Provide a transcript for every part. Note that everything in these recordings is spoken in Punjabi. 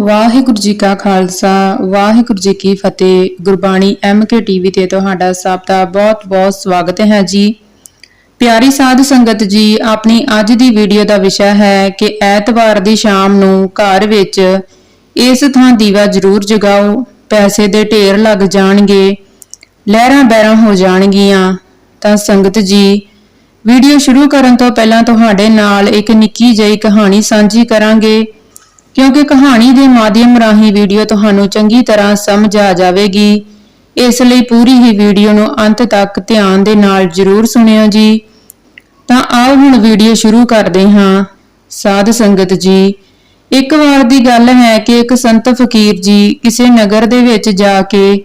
ਵਾਹਿਗੁਰੂ ਜੀ ਕਾ ਖਾਲਸਾ, ਵਾਹਿਗੁਰੂ ਜੀ ਕੀ ਫਤਿਹ। ਗੁਰਬਾਣੀ ਐਮਕੇ ਟੀਵੀ ਤੇ ਤੁਹਾਡਾ ਸਭ ਦਾ ਬਹੁਤ-ਬਹੁਤ ਸਵਾਗਤ ਹੈ ਜੀ। ਪਿਆਰੀ ਸਾਧ ਸੰਗਤ ਜੀ, ਆਪਣੀ ਅੱਜ ਦੀ ਵੀਡੀਓ ਦਾ ਵਿਸ਼ਾ ਹੈ ਕਿ ਐਤਵਾਰ ਦੀ ਸ਼ਾਮ ਨੂੰ ਘਰ ਵਿੱਚ ਇਸ ਥਾਂ ਦੀਵਾ ਜ਼ਰੂਰ ਜਗਾਓ, ਪੈਸੇ ਦੇ ਢੇਰ ਲੱਗ ਜਾਣਗੇ, ਲਹਿਰਾਂ ਬਹਿਰਾਂ ਹੋ ਜਾਣਗੀਆਂ। ਤਾਂ ਸੰਗਤ ਜੀ, ਵੀਡੀਓ ਸ਼ੁਰੂ ਕਰਨ ਤੋਂ ਪਹਿਲਾਂ ਤੁਹਾਡੇ ਨਾਲ ਇੱਕ ਨਿੱਕੀ ਜਿਹੀ ਕਹਾਣੀ ਸਾਂਝੀ ਕਰਾਂਗੇ। ਕਿਉਂਕਿ ਕਹਾਣੀ ਦੇ ਮਾਧਿਅਮ ਰਾਹੀਂ ਵੀਡੀਓ ਤੁਹਾਨੂੰ ਚੰਗੀ ਤਰ੍ਹਾਂ ਸਮਝ ਆ ਜਾਵੇਗੀ। ਇਸ ਲਈ ਪੂਰੀ ਹੀ ਵੀਡੀਓ ਨੂੰ ਅੰਤ ਤੱਕ ਧਿਆਨ ਦੇ ਨਾਲ ਜ਼ਰੂਰ ਸੁਣਿਓ ਜੀ। ਤਾਂ ਆਓ ਹੁਣ ਵੀਡੀਓ ਸ਼ੁਰੂ ਕਰਦੇ ਹਾਂ। ਸਾਧ ਸੰਗਤ ਜੀ, ਇੱਕ ਵਾਰ ਦੀ ਗੱਲ ਹੈ ਕਿ ਇੱਕ ਸੰਤ ਫਕੀਰ ਜੀ ਕਿਸੇ ਨਗਰ ਦੇ ਵਿੱਚ ਜਾ ਕੇ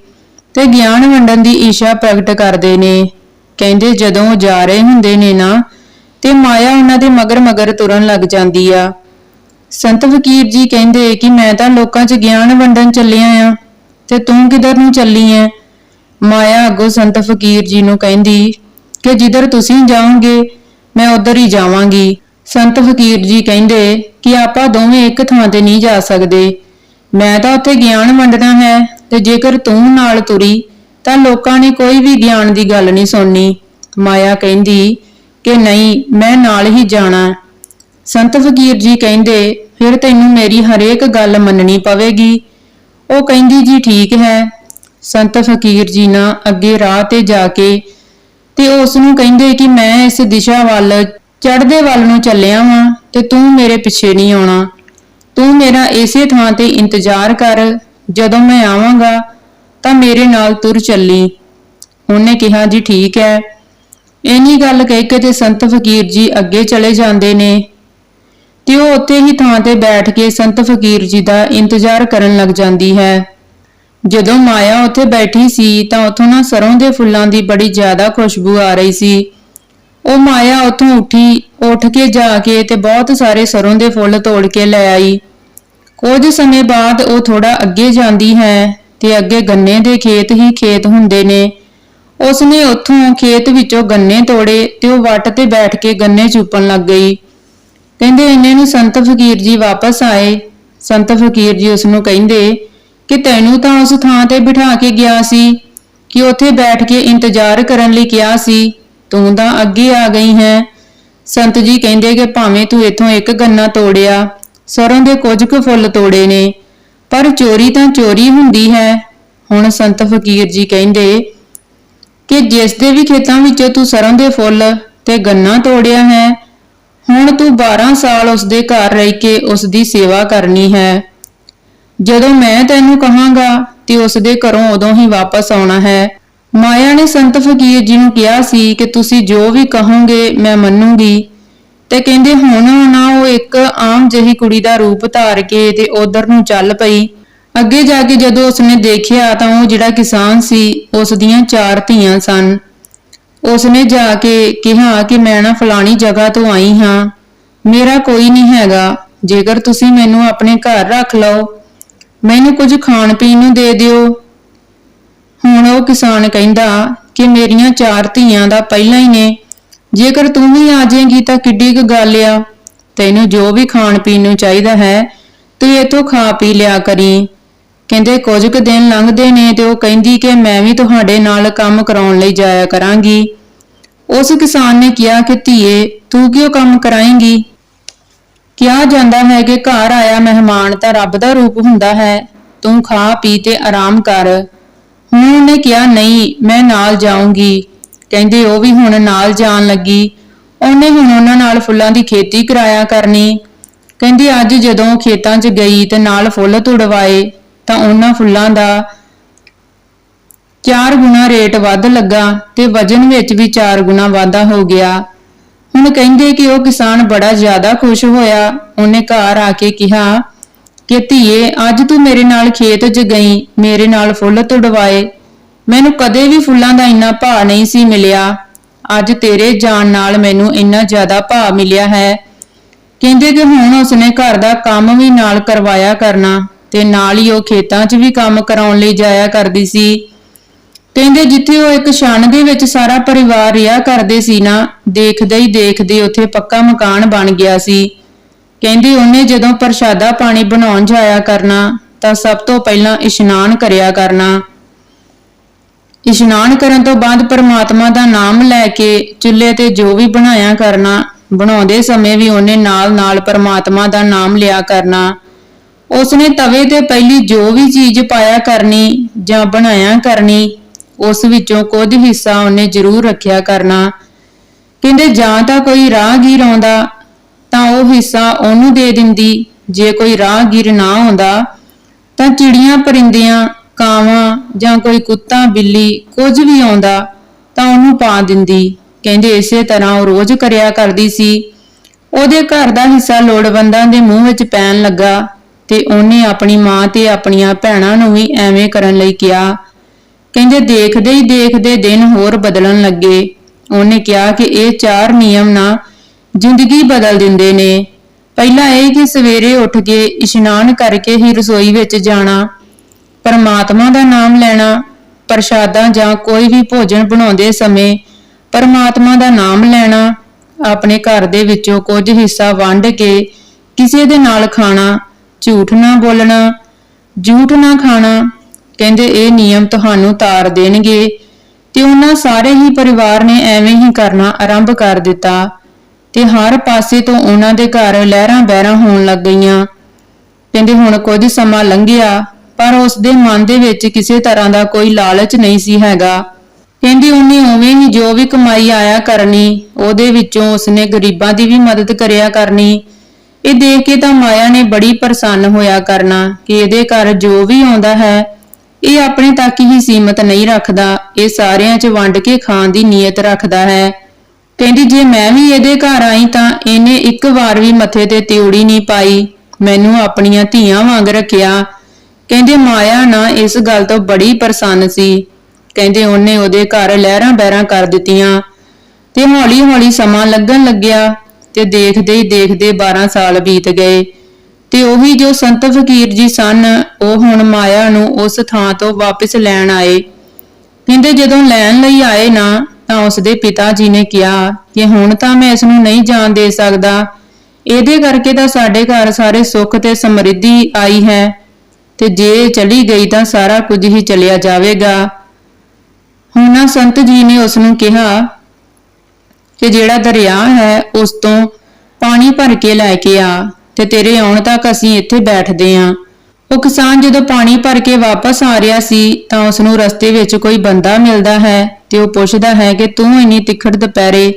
ਤੇ ਗਿਆਨ ਵੰਡਣ ਦੀ ਇੱਛਾ ਪ੍ਰਗਟ ਕਰਦੇ ਨੇ। ਕਹਿੰਦੇ, ਜਦੋਂ ਉਹ ਜਾ ਰਹੇ ਹੁੰਦੇ ਨੇ ਨਾ, ਤੇ ਮਾਇਆ ਉਹਨਾਂ ਦੇ ਮਗਰ ਮਗਰ ਤੁਰਨ ਲੱਗ ਜਾਂਦੀ ਆ। ਸੰਤ ਫਕੀਰ ਜੀ ਕਹਿੰਦੇ ਕਿ ਮੈਂ ਤਾਂ ਲੋਕਾਂ 'ਚ ਗਿਆਨ ਵੰਡਣ ਚੱਲਿਆ ਆ ਤੇ ਤੂੰ ਕਿਧਰ ਨੂੰ ਚੱਲੀ ਐ? ਮਾਇਆ ਅੱਗੋਂ ਸੰਤ ਫਕੀਰ ਜੀ ਨੂੰ ਕਹਿੰਦੀ ਕਿ ਜਿੱਧਰ ਤੁਸੀਂ ਜਾਓਗੇ, ਮੈਂ ਉਧਰ ਹੀ ਜਾਵਾਂਗੀ। ਸੰਤ ਫਕੀਰ ਜੀ ਕਹਿੰਦੇ ਕਿ ਆਪਾਂ ਦੋਵੇਂ ਇੱਕ ਥਾਂ ਤੇ ਨਹੀਂ ਜਾ ਸਕਦੇ। ਮੈਂ ਤਾਂ ਉੱਥੇ ਗਿਆਨ ਵੰਡਣਾ ਹੈ ਤੇ ਜੇਕਰ ਤੂੰ ਨਾਲ ਤੁਰੀ, ਤਾਂ ਲੋਕਾਂ ਨੇ ਕੋਈ ਵੀ ਗਿਆਨ ਦੀ ਗੱਲ ਨਹੀਂ ਸੁਣਨੀ। ਮਾਇਆ ਕਹਿੰਦੀ ਕਿ ਨਹੀਂ, ਮੈਂ ਨਾਲ ਹੀ ਜਾਣਾ। ਸੰਤ ਫਕੀਰ ਜੀ ਕਹਿੰਦੇ, ਫਿਰ ਤੈਨੂੰ ਮੇਰੀ ਹਰੇਕ ਗੱਲ ਮੰਨਣੀ ਪਵੇਗੀ। ਉਹ ਕਹਿੰਦੀ, ਜੀ ਠੀਕ ਹੈ। ਸੰਤ ਫਕੀਰ ਜੀ ਨਾ ਅੱਗੇ ਰਾਹ ਤੇ ਜਾ ਕੇ ਤੇ ਉਸ ਨੂੰ ਕਹਿੰਦੇ ਕਿ ਮੈਂ ਇਸ ਦਿਸ਼ਾ ਵੱਲ, ਚੜ੍ਹਦੇ ਵੱਲ ਨੂੰ ਚੱਲਿਆ ਵਾਂ ਤੇ ਤੂੰ ਮੇਰੇ ਪਿੱਛੇ ਨਹੀਂ ਆਉਣਾ। ਤੂੰ ਮੇਰਾ ਇਸੇ ਥਾਂ ਤੇ ਇੰਤਜ਼ਾਰ ਕਰ। ਜਦੋਂ ਮੈਂ ਆਵਾਂਗਾ, ਤਾਂ ਮੇਰੇ ਨਾਲ ਤੁਰ ਚੱਲੀ। ਉਹਨੇ ਕਿਹਾ, ਜੀ ਠੀਕ ਹੈ। ਇੰਨੀ ਗੱਲ ਕਹਿ ਕੇ ਤੇ ਸੰਤ ਫਕੀਰ ਜੀ ਅੱਗੇ ਚਲੇ ਜਾਂਦੇ ਨੇ। ਤੇ ਉਹ ਉੱਥੇ ਹੀ ਥਾਂ ਤੇ ਬੈਠ ਕੇ ਸੰਤ ਫਕੀਰ ਜੀ ਦਾ ਇੰਤਜ਼ਾਰ ਕਰਨ ਲੱਗ ਜਾਂਦੀ ਹੈ। ਜਦੋਂ ਮਾਇਆ ਉੱਥੇ ਬੈਠੀ ਸੀ, ਤਾਂ ਉੱਥੋਂ ਨਾ ਸਰੋਂ ਦੇ ਫੁੱਲਾਂ ਦੀ ਬੜੀ ਜ਼ਿਆਦਾ ਖੁਸ਼ਬੂ ਆ ਰਹੀ ਸੀ। ਉਹ ਮਾਇਆ ਉੱਥੋਂ ਉੱਠੀ, ਉੱਠ ਕੇ ਜਾ ਕੇ ਤੇ ਬਹੁਤ ਸਾਰੇ ਸਰੋਂ ਦੇ ਫੁੱਲ ਤੋੜ ਕੇ ਲੈ ਆਈ। ਕੁਝ ਸਮੇਂ ਬਾਅਦ ਉਹ ਥੋੜਾ ਅੱਗੇ ਜਾਂਦੀ ਹੈ ਤੇ ਅੱਗੇ ਗੰਨੇ ਦੇ ਖੇਤ ਹੀ ਖੇਤ ਹੁੰਦੇ ਨੇ। ਉਸਨੇ ਉੱਥੋਂ ਖੇਤ ਵਿੱਚੋਂ ਗੰਨੇ ਤੋੜੇ ਤੇ ਉਹ ਵੱਟ ਤੇ ਬੈਠ ਕੇ ਗੰਨੇ ਚੁੱਪਣ ਲੱਗ ਗਈ। ਕਹਿੰਦੇ ਇੰਨੇ ਨੂੰ ਸੰਤ ਫਕੀਰ ਜੀ ਵਾਪਸ ਆਏ। ਸੰਤ ਫਕੀਰ ਜੀ ਉਸ ਨੂੰ ਕਹਿੰਦੇ ਕਿ ਤੈਨੂੰ ਤਾਂ ਉਸ ਥਾਂ ਤੇ ਬਿਠਾ ਕੇ ਗਿਆ ਸੀ, ਕਿ ਉੱਥੇ ਬੈਠ ਕੇ ਇੰਤਜ਼ਾਰ ਕਰਨ ਲਈ ਕਿਹਾ ਸੀ, ਤੂੰ ਤਾਂ ਅੱਗੇ ਆ ਗਈ ਹੈ। ਸੰਤ ਜੀ ਕਹਿੰਦੇ ਕਿ ਭਾਵੇਂ ਤੂੰ ਇੱਥੋਂ ਇੱਕ ਗੰਨਾ ਤੋੜਿਆ, ਸਰੋਂ ਦੇ ਕੁਝ ਕੁ ਫੁੱਲ ਤੋੜੇ ਨੇ, ਪਰ ਚੋਰੀ ਤਾਂ ਚੋਰੀ ਹੁੰਦੀ ਹੈ। ਹੁਣ ਸੰਤ ਫਕੀਰ ਜੀ ਕਹਿੰਦੇ ਕਿ ਜਿਸ ਦੇ ਵੀ ਖੇਤਾਂ ਵਿੱਚੋਂ ਤੂੰ ਸਰੋਂ ਦੇ ਫੁੱਲ ਤੇ ਗੰਨਾ ਤੋੜਿਆ ਹੈ ਹੁਣ ਤੂੰ 12 ਸਾਲ ਉਸ ਦੇ ਘਰ ਰਹਿ ਕੇ ਉਸ ਦੀ ਸੇਵਾ ਕਰਨੀ ਹੈ। ਜਦੋਂ ਮੈਂ ਤੈਨੂੰ ਕਹਾਂਗਾ ਤੇ ਉਸ ਦੇ ਘਰੋਂ ਉਦੋਂ ਹੀ ਵਾਪਸ ਆਉਣਾ ਹੈ, ਮਾਇਆ ਨੇ ਸੰਤ ਫਕੀਰ ਜੀ ਨੂੰ ਕਿਹਾ ਸੀ ਕਿ ਤੁਸੀਂ ਜੋ ਵੀ ਕਹੋਗੇ ਮੈਂ ਮੰਨੂਗੀ। ਤੇ ਕਹਿੰਦੇ, ਹੁਣ ਨਾ ਉਹ ਇੱਕ ਆਮ ਜਿਹੀ ਕੁੜੀ ਦਾ ਰੂਪ ਧਾਰ ਕੇ ਤੇ ਉਧਰ ਨੂੰ ਚੱਲ ਪਈ। ਅੱਗੇ ਜਾ ਕੇ ਜਦੋਂ ਉਸਨੇ ਦੇਖਿਆ ਤਾਂ ਉਹ ਜਿਹੜਾ ਕਿਸਾਨ ਸੀ ਉਸ ਦੀਆਂ ਚਾਰ ਧੀਆਂ ਸਨ। ਉਸਨੇ ਜਾ ਕੇ ਕਿਹਾ ਕਿ ਮੈਂ ਨਾ ਫਲਾਣੀ ਜਗ੍ਹਾ ਤੋਂ ਆਈ ਹਾਂ। ਮੇਰਾ ਕੋਈ ਨਹੀਂ ਹੈਗਾ। ਜੇਕਰ ਤੁਸੀਂ ਮੈਨੂੰ ਆਪਣੇ ਘਰ ਰੱਖ ਲਓ, ਮੈਨੂੰ ਕੁਝ ਖਾਣ ਪੀਣ ਨੂੰ ਦੇ ਦਿਓ। ਹੁਣ ਉਹ ਕਿਸਾਨ ਕਹਿੰਦਾ ਕਿ ਮੇਰੀਆਂ ਚਾਰ ਧੀਆਂ ਦਾ ਪਹਿਲਾਂ ਹੀ ਨੇ। ਜੇਕਰ ਤੂੰ ਵੀ ਆ ਜਾਏਂਗੀ ਤਾਂ ਕਿੱਡੀ ਕੁ ਗੱਲ ਆ। ਤੈਨੂੰ ਜੋ ਵੀ ਖਾਣ ਪੀਣ ਨੂੰ ਚਾਹੀਦਾ ਹੈ, ਤੂੰ ਇਥੋਂ ਖਾ ਪੀ ਲਿਆ ਕਰੀ। ਕਹਿੰਦੇ, ਕੁਝ ਕੁ ਦਿਨ ਲੰਘਦੇ ਨੇ ਤੇ ਉਹ ਕਹਿੰਦੀ ਕਿ ਮੈਂ ਵੀ ਤੁਹਾਡੇ ਨਾਲ ਕੰਮ ਕਰਾਉਣ ਲਈ ਜਾਇਆ ਕਰਾਂਗੀ। ਉਸ ਕਿਸਾਨ ਨੇ ਕਿਹਾ ਕਿ, ਧੀਏ, ਤੂੰ ਕਿਉਂ ਕੰਮ ਕਰਾਏਂਗੀ? ਕਿਹਾ ਜਾਂਦਾ ਹੈ ਕਿ ਘਰ ਆਇਆ ਮਹਿਮਾਨ ਤਾਂ ਰੱਬ ਦਾ ਰੂਪ ਹੁੰਦਾ ਹੈ। ਤੂੰ ਖਾ, ਪੀ ਤੇ ਆਰਾਮ ਕਰ। ਹੁਣ ਉਹਨੇ ਕਿਹਾ, ਨਹੀਂ, ਮੈਂ ਨਾਲ ਜਾਊਂਗੀ। ਕਹਿੰਦੇ, ਉਹ ਵੀ ਹੁਣ ਨਾਲ ਜਾਣ ਲੱਗੀ। ਉਹਨੇ ਹੁਣ ਉਹਨਾਂ ਨਾਲ ਫੁੱਲਾਂ ਦੀ ਖੇਤੀ ਕਰਾਇਆ ਕਰਨੀ। ਕਹਿੰਦੀ, ਅੱਜ ਜਦੋਂ ਖੇਤਾਂ 'ਚ ਗਈ ਤੇ ਨਾਲ ਫੁੱਲ ਤੁੜਵਾਏ ਤਾਂ ਉਹਨਾਂ ਫੁੱਲਾਂ ਦਾ ਚਾਰ ਗੁਣਾ ਰੇਟ ਵੱਧ ਲੱਗਾ ਤੇ ਵਜਨ ਵਿੱਚ ਵੀ ਚਾਰ ਗੁਣਾ ਵਾਧਾ ਹੋ ਗਿਆ। ਹੁਣ ਕਹਿੰਦੇ ਕਿ ਉਹ ਕਿਸਾਨ ਬੜਾ ਜ਼ਿਆਦਾ ਖੁਸ਼ ਹੋਇਆ। ਉਹਨੇ ਘਰ ਆ ਕੇ ਕਿਹਾ ਕਿ, ਧੀਏ, ਅੱਜ ਤੂੰ ਮੇਰੇ ਨਾਲ ਖੇਤ 'ਚ ਗਈ, ਮੇਰੇ ਨਾਲ ਫੁੱਲ ਤੁੜਵਾਏ। ਮੈਨੂੰ ਕਦੇ ਵੀ ਫੁੱਲਾਂ ਦਾ ਇੰਨਾ ਭਾਅ ਨਹੀਂ ਸੀ ਮਿਲਿਆ। ਅੱਜ ਤੇਰੇ ਜਾਣ ਨਾਲ ਮੈਨੂੰ ਇੰਨਾ ਜ਼ਿਆਦਾ ਭਾਅ ਮਿਲਿਆ ਹੈ। ਕਹਿੰਦੇ ਕਿ ਹੁਣ ਉਸਨੇ ਘਰ ਦਾ ਕੰਮ ਵੀ ਨਾਲ ਕਰਵਾਇਆ ਕਰਨਾ। ਤੇ ਨਾਲ ਹੀ ਉਹ ਖੇਤਾਂ 'ਚ ਵੀ ਕੰਮ ਕਰਾਉਣ ਲਈ ਜਾਇਆ ਕਰਦੀ ਸੀ। ਕਹਿੰਦੇ ਜਿੱਥੇ ਉਹ ਇੱਕ ਛਣ ਦੇ ਵਿੱਚ ਸਾਰਾ ਪਰਿਵਾਰ ਰਿਹਾ ਕਰਦੇ ਸੀ ਨਾ, ਦੇਖਦੇ ਹੀ ਦੇਖਦੇ ਉੱਥੇ ਪੱਕਾ ਮਕਾਨ ਬਣ ਗਿਆ ਸੀ। ਕਹਿੰਦੇ ਉਹਨੇ ਜਦੋਂ ਪ੍ਰਸ਼ਾਦਾ ਪਾਣੀ ਬਣਾਉਣ ਜਾਇਆ ਕਰਨਾ, ਤਾਂ ਸਭ ਤੋਂ ਪਹਿਲਾਂ ਇਸ਼ਨਾਨ ਕਰਿਆ ਕਰਨਾ। ਇਸ਼ਨਾਨ ਕਰਨ ਤੋਂ ਬਾਅਦ ਪਰਮਾਤਮਾ ਦਾ ਨਾਮ ਲੈ ਕੇ ਚੁੱਲ੍ਹੇ ਤੇ ਜੋ ਵੀ ਬਣਾਇਆ ਕਰਨਾ, ਬਣਾਉਂਦੇ ਸਮੇਂ ਵੀ ਉਹਨੇ ਨਾਲ-ਨਾਲ ਪਰਮਾਤਮਾ ਦਾ ਨਾਮ ਲਿਆ ਕਰਨਾ। ਉਸਨੇ ਤਵੇ ਤੇ ਪਹਿਲੀ ਜੋ ਵੀ ਚੀਜ਼ ਪਾਇਆ ਕਰਨੀ ਜਾਂ ਬਣਾਇਆ ਕਰਨੀ, ਉਸ ਵਿੱਚੋਂ ਕੁਝ ਹਿੱਸਾ ਉਹਨੇ ਜ਼ਰੂਰ ਰੱਖਿਆ ਕਰਨਾ। ਕਹਿੰਦੇ, ਜਾਂ ਤਾਂ ਕੋਈ ਰਾਹਗੀਰ ਆਉਂਦਾ, ਤਾਂ ਉਹ ਹਿੱਸਾ ਉਹਨੂੰ ਦੇ ਦਿੰਦੀ। ਜੇ ਕੋਈ ਰਾਹਗੀਰ ਨਾ ਆਉਂਦਾ, ਤਾਂ ਚਿੜੀਆਂ ਪਰਿੰਦਿਆਂ, ਕਾਵਾਂ ਜਾਂ ਕੋਈ ਕੁੱਤਾ, ਬਿੱਲੀ ਕੁਝ ਵੀ ਆਉਂਦਾ, ਤਾਂ ਉਹਨੂੰ ਪਾ ਦਿੰਦੀ। ਕਹਿੰਦੇ, ਇਸੇ ਤਰ੍ਹਾਂ ਉਹ ਰੋਜ਼ ਕਰਿਆ ਕਰਦੀ ਸੀ। ਉਹਦੇ ਘਰ ਦਾ ਹਿੱਸਾ ਲੋੜਵੰਦਾਂ ਦੇ ਮੂੰਹ ਵਿੱਚ ਪੈਣ ਲੱਗਾ। ਤੇ ਉਹਨੇ ਆਪਣੀ ਮਾਂ ਤੇ ਆਪਣੀਆਂ ਭੈਣਾਂ ਨੂੰ ਵੀ ਐਵੇਂ ਕਰਨ ਲਈ ਕਿਹਾ। ਕਹਿੰਦੇ, ਦੇਖਦੇ ਹੀ ਦੇਖਦੇ ਦਿਨ ਹੋਰ ਬਦਲਣ ਲੱਗੇ। ਉਹਨੇ ਕਿਹਾ ਕਿ ਇਹ ਚਾਰ ਨਿਯਮ ਨਾ ਜ਼ਿੰਦਗੀ ਬਦਲ ਦਿੰਦੇ ਨੇ। ਪਹਿਲਾ ਇਹ ਕਿ ਸਵੇਰੇ ਉੱਠ ਕੇ ਇਸ਼ਨਾਨ ਕਰਕੇ ਹੀ ਰਸੋਈ ਵਿੱਚ ਜਾਣਾ, ਪਰਮਾਤਮਾ ਦਾ ਨਾਮ ਲੈਣਾ, ਪ੍ਰਸ਼ਾਦਾਂ ਜਾਂ ਕੋਈ ਵੀ ਭੋਜਨ ਬਣਾਉਂਦੇ ਸਮੇਂ ਪਰਮਾਤਮਾ ਦਾ ਨਾਮ ਲੈਣਾ, ਆਪਣੇ ਘਰ ਦੇ ਵਿੱਚੋਂ ਕੁਝ ਹਿੱਸਾ ਵੰਡ ਕੇ ਕਿਸੇ ਦੇ ਨਾਲ ਖਾਣਾ ਝੂਠ ਨਾ ਬੋਲਣਾ, ਝੂਠ ਨਾ ਖਾਣਾ, ਕਹਿੰਦੇ ਇਹ ਨਿਯਮ ਤੁਹਾਨੂੰ ਤਾਰ ਦੇਣਗੇ, ਤੇ ਉਹਨਾਂ ਸਾਰੇ ਹੀ ਪਰਿਵਾਰ ਨੇ ਐਵੇਂ ਹੀ ਕਰਨਾ ਆਰੰਭ ਕਰ ਦਿੱਤਾ, ਤੇ ਹਰ ਪਾਸੇ ਤੋਂ ਉਹਨਾਂ ਦੇ ਘਰ ਲਹਿਰਾਂ ਬਹਿਰਾਂ ਹੋਣ ਲੱਗ ਗਈਆਂ। ਕਹਿੰਦੇ ਹੁਣ ਕੁਝ ਸਮਾਂ ਲੰਘਿਆ, ਪਰ ਉਸ ਦੇ ਮਨ ਦੇ ਵਿੱਚ ਕਿਸੇ ਤਰ੍ਹਾਂ ਦਾ ਕੋਈ ਲਾਲਚ ਨਹੀਂ ਸੀ ਹੈਗਾ। ਕਹਿੰਦੀ ਉਹਨੇ ਉਵੇਂ ਹੀ ਜੋ ਵੀ ਕਮਾਈ ਆਇਆ ਕਰਨੀ, ਉਹਦੇ ਵਿੱਚੋਂ ਉਸਨੇ ਗਰੀਬਾਂ ਦੀ ਵੀ ਮਦਦ ਕਰਿਆ ਕਰਨੀ ਇਹ ਦੇਖ ਕੇ ਤਾਂ ਮਾਇਆ ਨੇ ਬੜੀ ਪ੍ਰਸੰਨ ਹੋਇਆ ਕਰਨਾ ਕਿ ਇਹਦੇ ਘਰ ਜੋ ਵੀ ਆਉਂਦਾ ਹੈ, ਇਹ ਆਪਣੇ ਤੱਕ ਹੀ ਸੀਮਤ ਨਹੀਂ ਰੱਖਦਾ। ਇਹ ਸਾਰਿਆਂ 'ਚ ਵੰਡ ਕੇ ਖਾਣ ਦੀ ਨੀਅਤ ਰੱਖਦਾ ਹੈ। ਕਹਿੰਦੀ, ਜੇ ਮੈਂ ਵੀ ਇਹਦੇ ਘਰ ਆਈ ਤਾਂ ਇਹਨੇ ਇੱਕ ਵਾਰ ਵੀ ਮੱਥੇ ਤੇ ਤਿਉੜੀ ਨਹੀਂ ਪਾਈ। ਮੈਨੂੰ ਆਪਣੀਆਂ ਧੀਆਂ ਵਾਂਗ ਰੱਖਿਆ। ਕਹਿੰਦੇ, ਮਾਇਆ ਨਾ ਇਸ ਗੱਲ ਤੋਂ ਬੜੀ ਪ੍ਰਸੰਨ ਸੀ। ਕਹਿੰਦੇ, ਉਹਨੇ ਉਹਦੇ ਘਰ ਲਹਿਰਾਂ ਬਹਿਰਾਂ ਕਰ ਦਿੱਤੀਆਂ। ਤੇ ਹੌਲੀ ਹੌਲੀ ਸਮਾਂ ਲੱਗਣ ਲੱਗਿਆ। ਤੇ ਦੇਖਦੇ ਹੀ ਦੇਖਦੇ 12 ਸਾਲ ਬੀਤ ਗਏ। ਤੇ ਉਹੀ ਜੋ ਸੰਤ ਫਕੀਰ ਜੀ ਸਨ, ਉਹ ਹੁਣ ਮਾਇਆ ਨੂੰ ਉਸ ਥਾਂ ਤੋਂ ਵਾਪਸ ਲੈਣ ਆਏ। ਕਹਿੰਦੇ ਜਦੋਂ ਲੈਣ ਲਈ ਆਏ ਨਾ, ਤਾਂ ਉਸਦੇ ਪਿਤਾ ਜੀ ਨੇ ਕਿਹਾ ਕਿ ਹੁਣ ਤਾਂ ਮੈਂ ਇਸ ਨੂੰ ਨਹੀਂ ਜਾਣ ਦੇ ਸਕਦਾ, ਇਹਦੇ ਕਰਕੇ ਤਾਂ ਸਾਡੇ ਘਰ ਸਾਰੇ ਸੁੱਖ ਤੇ ਸਮਰਿੱਧੀ ਆਈ ਹੈ। ਤੇ ਜੇ ਚਲੀ ਗਈ ਤਾਂ ਸਾਰਾ ਕੁਝ ਹੀ ਚਲਿਆ ਜਾਵੇਗਾ। ਹੁਣ ਸੰਤ ਜੀ ਨੇ ਉਸ ਨੂੰ ਕਿਹਾ ਕਿ ਜਿਹੜਾ ਦਰਿਆ ਹੈ, ਉਸ ਤੋਂ ਪਾਣੀ ਭਰ ਕੇ ਲੈ ਕੇ ਆ ਤੇ ਤੇਰੇ ਆਉਣ ਤੱਕ ਅਸੀਂ ਇੱਥੇ ਬੈਠਦੇ ਆਂ। ਉਹ ਕਿਸਾਨ ਜਦੋਂ ਪਾਣੀ ਭਰ ਕੇ ਵਾਪਸ ਆ ਰਿਹਾ ਸੀ, ਤਾਂ ਉਸ ਨੂੰ ਰਸਤੇ ਵਿੱਚ ਕੋਈ ਬੰਦਾ ਮਿਲਦਾ ਹੈ ਤੇ ਉਹ ਪੁੱਛਦਾ ਹੈ ਕਿ ਤੂੰ ਇੰਨੀ ਤਿੱਖੜ ਦੁਪਹਿਰੇ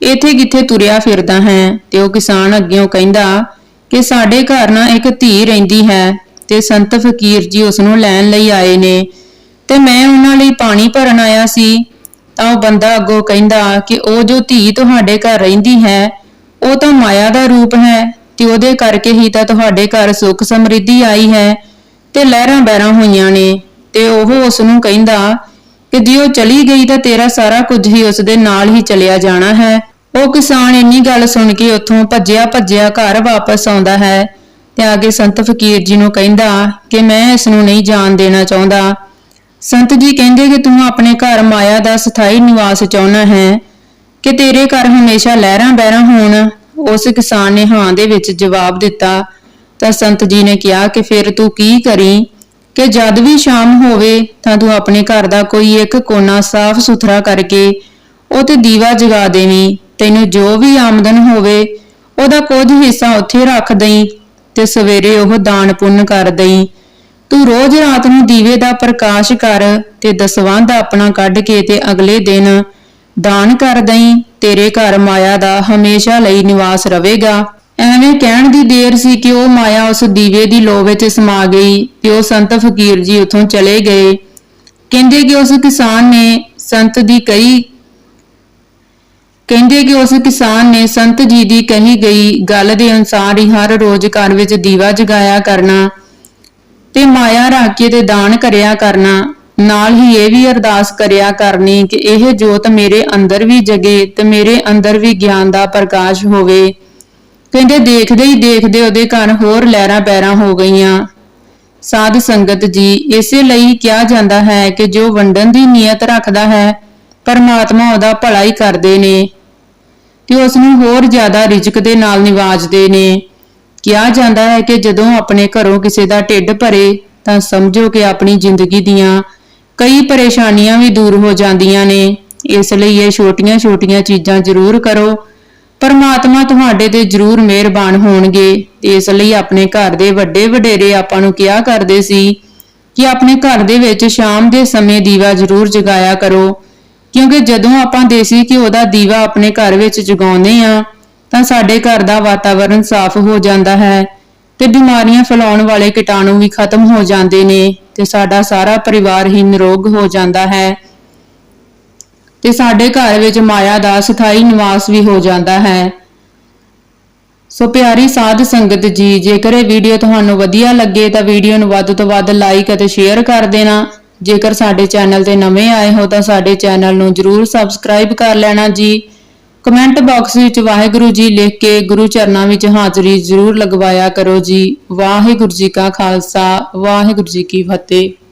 ਇੱਥੇ ਕਿੱਥੇ ਤੁਰਿਆ ਫਿਰਦਾ ਹੈ? ਤੇ ਉਹ ਕਿਸਾਨ ਅੱਗਿਓਂ ਕਹਿੰਦਾ ਕਿ ਸਾਡੇ ਘਰ ਨਾ ਇੱਕ ਧੀ ਰਹਿੰਦੀ ਹੈ ਤੇ ਸੰਤ ਫਕੀਰ ਜੀ ਉਸ ਨੂੰ ਲੈਣ ਲਈ ਆਏ ਨੇ ਤੇ ਮੈਂ ਉਹਨਾਂ ਲਈ ਪਾਣੀ ਭਰਨ ਆਇਆ ਸੀ। ਤਾਂ ਉਹ ਬੰਦਾ ਅੱਗੋਂ ਕਹਿੰਦਾ ਕਿ ਉਹ ਜੋ ਧੀ ਤੁਹਾਡੇ ਘਰ ਰਹਿੰਦੀ ਹੈ, ਉਹ ਤਾਂ ਮਾਇਆ ਦਾ ਰੂਪ ਹੈ ਤੇ ਉਹਦੇ ਕਰਕੇ ਹੀ ਤਾਂ ਤੁਹਾਡੇ ਘਰ ਸੁੱਖ ਸਮਰਿੱਧੀ ਆਈ ਹੈ ਤੇ ਲਹਿਰਾਂ ਬਹਿਰਾਂ ਹੋਈਆਂ ਨੇ ਤੇ ਉਹ ਉਸ ਨੂੰ ਕਹਿੰਦਾ ਕਿ ਜੇ ਉਹ ਚਲੀ ਗਈ ਤਾਂ ਤੇਰਾ ਸਾਰਾ ਕੁਝ ਹੀ ਉਸ ਦੇ ਨਾਲ ਹੀ ਚਲਿਆ ਜਾਣਾ ਹੈ। ਉਹ ਕਿਸਾਨ ਇੰਨੀ ਗੱਲ ਸੁਣ ਕੇ ਉੱਥੋਂ ਭੱਜਿਆ ਭੱਜਿਆ ਘਰ ਵਾਪਸ ਆਉਂਦਾ ਹੈ ਤੇ ਆ ਕੇ ਸੰਤ ਫਕੀਰ ਜੀ ਨੂੰ ਕਹਿੰਦਾ ਕਿ ਮੈਂ ਇਸ ਨੂੰ ਨਹੀਂ ਜਾਣ ਦੇਣਾ ਚਾਹੁੰਦਾ। ਸੰਤ ਜੀ ਕਹਿੰਦੇ ਕਿ ਤੂੰ ਆਪਣੇ ਘਰ ਮਾਇਆ ਦਾ ਸਥਾਈ ਨਿਵਾਸ ਚਾਹੁੰਦਾ ਹੈ, ਕਿ ਤੇਰੇ ਘਰ ਹਮੇਸ਼ਾ ਲਹਿਰਾਂ ਬਹਿਰਾਂ ਹੋਣ। ਉਸ ਕਿਸਾਨ ਨੇ ਹਾਂ ਦੇ ਵਿੱਚ ਜਵਾਬ ਦਿੱਤਾ। ਤਾਂ ਸੰਤ ਜੀ ਨੇ ਕਿਹਾ ਕਿ ਫਿਰ ਤੂੰ ਕੀ ਕਰੀ? ਕਿ ਜਦ ਵੀ ਸ਼ਾਮ ਹੋਵੇ, ਤਾਂ ਤੂੰ ਆਪਣੇ ਘਰ ਦਾ ਕੋਈ ਇੱਕ ਕੋਨਾ ਸਾਫ਼ ਸੁਥਰਾ ਕਰਕੇ ਉਹ ਤੇ ਦੀਵਾ ਜਗਾ ਦੇਵੀਂ। ਤੈਨੂੰ ਜੋ ਵੀ ਆਮਦਨ ਹੋਵੇ, ਉਹਦਾ ਕੁਝ ਹਿੱਸਾ ਉੱਥੇ ਰੱਖ ਦਈ ਤੇ ਸਵੇਰੇ ਉਹ ਦਾਨ ਪੁੰਨ ਕਰ ਦਈ। ਤੂੰ ਰੋਜ਼ ਰਾਤ ਨੂੰ ਦੀਵੇ ਦਾ ਪ੍ਰਕਾਸ਼ ਕਰ ਤੇ ਦਸਵੰਧ ਆਪਣਾ ਕੱਢ ਕੇ ਤੇ ਅਗਲੇ ਦਿਨ ਦਾਨ ਕਰ ਦਈ, ਤੇਰੇ ਘਰ ਮਾਇਆ ਦਾ ਹਮੇਸ਼ਾ ਲਈ ਨਿਵਾਸ ਰਹੇਗਾ। ਐਵੇਂ ਕਹਿਣ ਦੀ ਦੇਰ ਸੀ ਕਿ ਉਹ ਮਾਇਆ ਉਸ ਦੀਵੇ ਦੀ ਲੋ ਵਿੱਚ ਸਮਾ ਗਈ ਤੇ ਉਹ ਸੰਤ ਫਕੀਰ ਜੀ ਉੱਥੋਂ ਚਲੇ ਗਏ। ਕਹਿੰਦੇ ਕਿ ਉਸ ਕਿਸਾਨ ਨੇ ਸੰਤ ਦੀ ਕਹੀ, ਕਹਿੰਦੇ ਕਿ ਉਸ ਕਿਸਾਨ ਨੇ ਸੰਤ ਜੀ ਦੀ ਕਹੀ ਗਈ, ਗੱਲ ਦੇ ਅਨੁਸਾਰ ਹੀ ਹਰ ਰੋਜ਼ ਘਰ ਵਿੱਚ ਦੀਵਾ ਜਗਾਇਆ ਕਰਨਾ। ਤੇ ਮਾਇਆ ਰੱਖ ਕੇ ਤੇ ਦਾਨ ਕਰਿਆ ਕਰਨਾ, ਨਾਲ ਹੀ ਇਹ ਵੀ ਅਰਦਾਸ ਕਰਿਆ ਕਰਨੀ ਕਿ ਇਹ ਜੋਤ ਮੇਰੇ ਅੰਦਰ ਵੀ ਜਗੇ ਤੇ ਮੇਰੇ ਅੰਦਰ ਵੀ ਗਿਆਨ ਦਾ ਪ੍ਰਕਾਸ਼ ਹੋਵੇ। ਕਹਿੰਦੇ, ਦੇਖਦੇ ਹੀ ਦੇਖਦੇ ਉਹਦੇ ਘਰ ਹੋਰ ਲਹਿਰਾਂ ਪੈਰਾਂ ਹੋ ਗਈਆਂ। ਸਾਧ ਸੰਗਤ ਜੀ, ਇਸੇ ਲਈ ਕਿਹਾ ਜਾਂਦਾ ਹੈ ਕਿ ਜੋ ਵੰਡਣ ਦੀ ਨੀਅਤ ਰੱਖਦਾ ਹੈ, ਪਰਮਾਤਮਾ ਉਹਦਾ ਭਲਾ ਹੀ ਕਰਦੇ ਨੇ ਤੇ ਉਸ ਨੂੰ ਹੋਰ ਜ਼ਿਆਦਾ ਰਿਜ਼ਕ ਦੇ ਨਾਲ ਨਿਵਾਜਦੇ ਨੇ। ਕਿਹਾ ਜਾਂਦਾ ਹੈ ਕਿ ਜਦੋਂ ਆਪਣੇ ਘਰੋਂ ਕਿਸੇ ਦਾ ਢਿੱਡ ਭਰੇ, ਤਾਂ ਸਮਝੋ ਕਿ ਆਪਣੀ ਜ਼ਿੰਦਗੀ ਦੀਆਂ ਕਈ ਪਰੇਸ਼ਾਨੀਆਂ ਵੀ ਦੂਰ ਹੋ ਜਾਂਦੀਆਂ ਨੇ। ਇਸ ਲਈ ਇਹ ਛੋਟੀਆਂ-ਛੋਟੀਆਂ ਚੀਜ਼ਾਂ ਜ਼ਰੂਰ ਕਰੋ। ਪਰਮਾਤਮਾ ਤੁਹਾਡੇ ਤੇ ਜ਼ਰੂਰ ਮਿਹਰਬਾਨ ਹੋਣਗੇ। ਇਸ ਲਈ ਆਪਣੇ ਘਰ ਦੇ ਵੱਡੇ ਵਡੇਰੇ ਆਪਾਂ ਨੂੰ ਕਿਹਾ ਕਰਦੇ ਸੀ ਕਿ ਆਪਣੇ ਘਰ ਦੇ ਵਿੱਚ ਸ਼ਾਮ ਦੇ ਸਮੇਂ ਦੀਵਾ ਜ਼ਰੂਰ ਜਗਾਇਆ ਕਰੋ। ਕਿਉਂਕਿ ਜਦੋਂ ਆਪਾਂ ਦੇਸੀ ਘਿਓ ਦਾ ਦੀਵਾ ਆਪਣੇ ਘਰ ਵਿੱਚ ਜਗਾਉਂਦੇ ਆ ਤਾਂ ਸਾਡੇ ਘਰ ਦਾ ਵਾਤਾਵਰਣ ਸਾਫ਼ ਹੋ ਜਾਂਦਾ ਹੈ ਤੇ ਬਿਮਾਰੀਆਂ ਫੈਲਾਉਣ ਵਾਲੇ ਕੀਟਾਣੂ ਵੀ ਖਤਮ ਹੋ ਜਾਂਦੇ ਨੇ ਤੇ ਸਾਡਾ ਸਾਰਾ ਪਰਿਵਾਰ ਹੀ ਨਿਰੋਗ ਹੋ ਜਾਂਦਾ ਹੈ। ਤੇ ਸਾਡੇ ਘਰ ਵਿੱਚ ਮਾਇਆ ਦਾ ਸਥਾਈ ਨਿਵਾਸ ਵੀ ਹੋ ਜਾਂਦਾ ਹੈ। ਸੋ ਪਿਆਰੀ ਸਾਧ ਸੰਗਤ ਜੀ, ਜੇਕਰ ਇਹ ਵੀਡੀਓ ਤੁਹਾਨੂੰ ਵਧੀਆ ਲੱਗੇ ਤਾਂ ਵੀਡੀਓ ਨੂੰ ਵੱਧ ਤੋਂ ਵੱਧ ਲਾਈਕ ਅਤੇ ਸ਼ੇਅਰ ਕਰ ਦੇਣਾ। ਜੇਕਰ ਸਾਡੇ ਚੈਨਲ ਤੇ ਨਵੇਂ ਆਏ ਹੋ ਤਾਂ ਸਾਡੇ ਚੈਨਲ ਨੂੰ ਜਰੂਰ ਸਬਸਕ੍ਰਾਈਬ ਕਰ ਲੈਣਾ ਜੀ। ਕਮੈਂਟ ਬਾਕਸ ਵਿੱਚ ਵਾਹਿਗੁਰੂ ਜੀ ਲਿਖ ਕੇ ਗੁਰੂ ਚਰਨਾਂ ਵਿੱਚ ਹਾਜ਼ਰੀ ਜਰੂਰ ਲਗਵਾਇਆ ਕਰੋ ਜੀ। ਵਾਹਿਗੁਰੂ ਜੀ ਕਾ ਖਾਲਸਾ, ਵਾਹਿਗੁਰੂ ਜੀ ਕੀ ਫਤਿਹ।